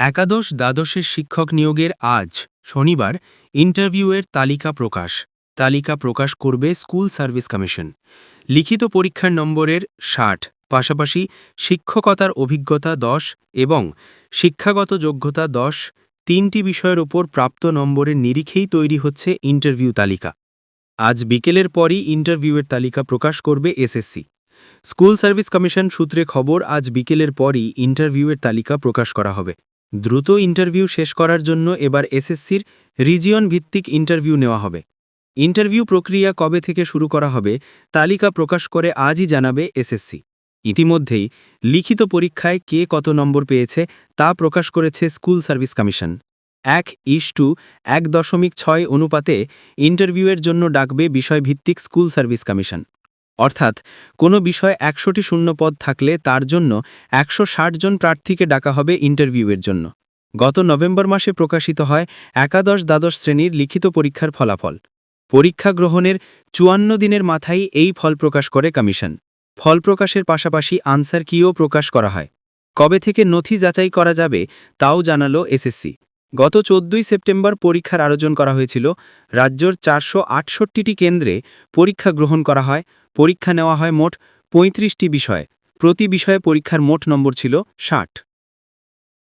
একাদশ দ্বাদশের শিক্ষক নিয়োগের আজ, শনিবার, ইন্টারভিউয়ের তালিকা প্রকাশ। তালিকা প্রকাশ করবে স্কুল সার্ভিস কমিশন। লিখিত পরীক্ষার নম্বরের ষাট, পাশাপাশি শিক্ষকতার অভিজ্ঞতা দশ এবং শিক্ষাগত যোগ্যতা দশ, তিনটি বিষয়ের ওপর প্রাপ্ত নম্বরের নিরিখেই তৈরি হচ্ছে ইন্টারভিউ তালিকা। আজ বিকেলের পরই ইন্টারভিউয়ের তালিকা প্রকাশ করবে এসএসসি। স্কুল সার্ভিস কমিশন সূত্রে খবর, আজ বিকেলের পরই ইন্টারভিউয়ের তালিকা প্রকাশ করা হবে। দ্রুত ইন্টারভিউ শেষ করার জন্য এবার এসএসসির রিজিয়ন ভিত্তিক ইন্টারভিউ নেওয়া হবে। ইন্টারভিউ প্রক্রিয়া কবে থেকে শুরু করা হবে, তালিকা প্রকাশ করে আজই জানাবে এসএসসি। ইতিমধ্যেই লিখিত পরীক্ষায় কে কত নম্বর পেয়েছে তা প্রকাশ করেছে স্কুল সার্ভিস কমিশন। এক ইস টু এক দশমিক ছয় অনুপাতে ইন্টারভিউয়ের জন্য ডাকবে বিষয়ভিত্তিক স্কুল সার্ভিস কমিশন। অর্থাৎ, কোনো বিষয়ে একশোটি শূন্যপদ থাকলে তার জন্য একশো ষাট জন প্রার্থীকে ডাকা হবে ইন্টারভিউয়ের জন্য। গত নভেম্বর মাসে প্রকাশিত হয় একাদশ দ্বাদশ শ্রেণির লিখিত পরীক্ষার ফলাফল। পরীক্ষা গ্রহণের চুয়ান্ন দিনের মাথায় এই ফল প্রকাশ করে কমিশন। ফল প্রকাশের পাশাপাশি আনসার কিও প্রকাশ করা হয়। কবে থেকে নথি যাচাই করা যাবে তাও জানালো এসএসসি। গত চোদ্দই সেপ্টেম্বর পরীক্ষার আয়োজন করা হয়েছিল। রাজ্যর চারশো কেন্দ্রে পরীক্ষা গ্রহণ করা হয় পরীক্ষা নেওয়া হয় মোট পঁয়ত্রিশটি বিষয়। প্রতি বিষয়ে পরীক্ষার মোট নম্বর ছিল ষাট।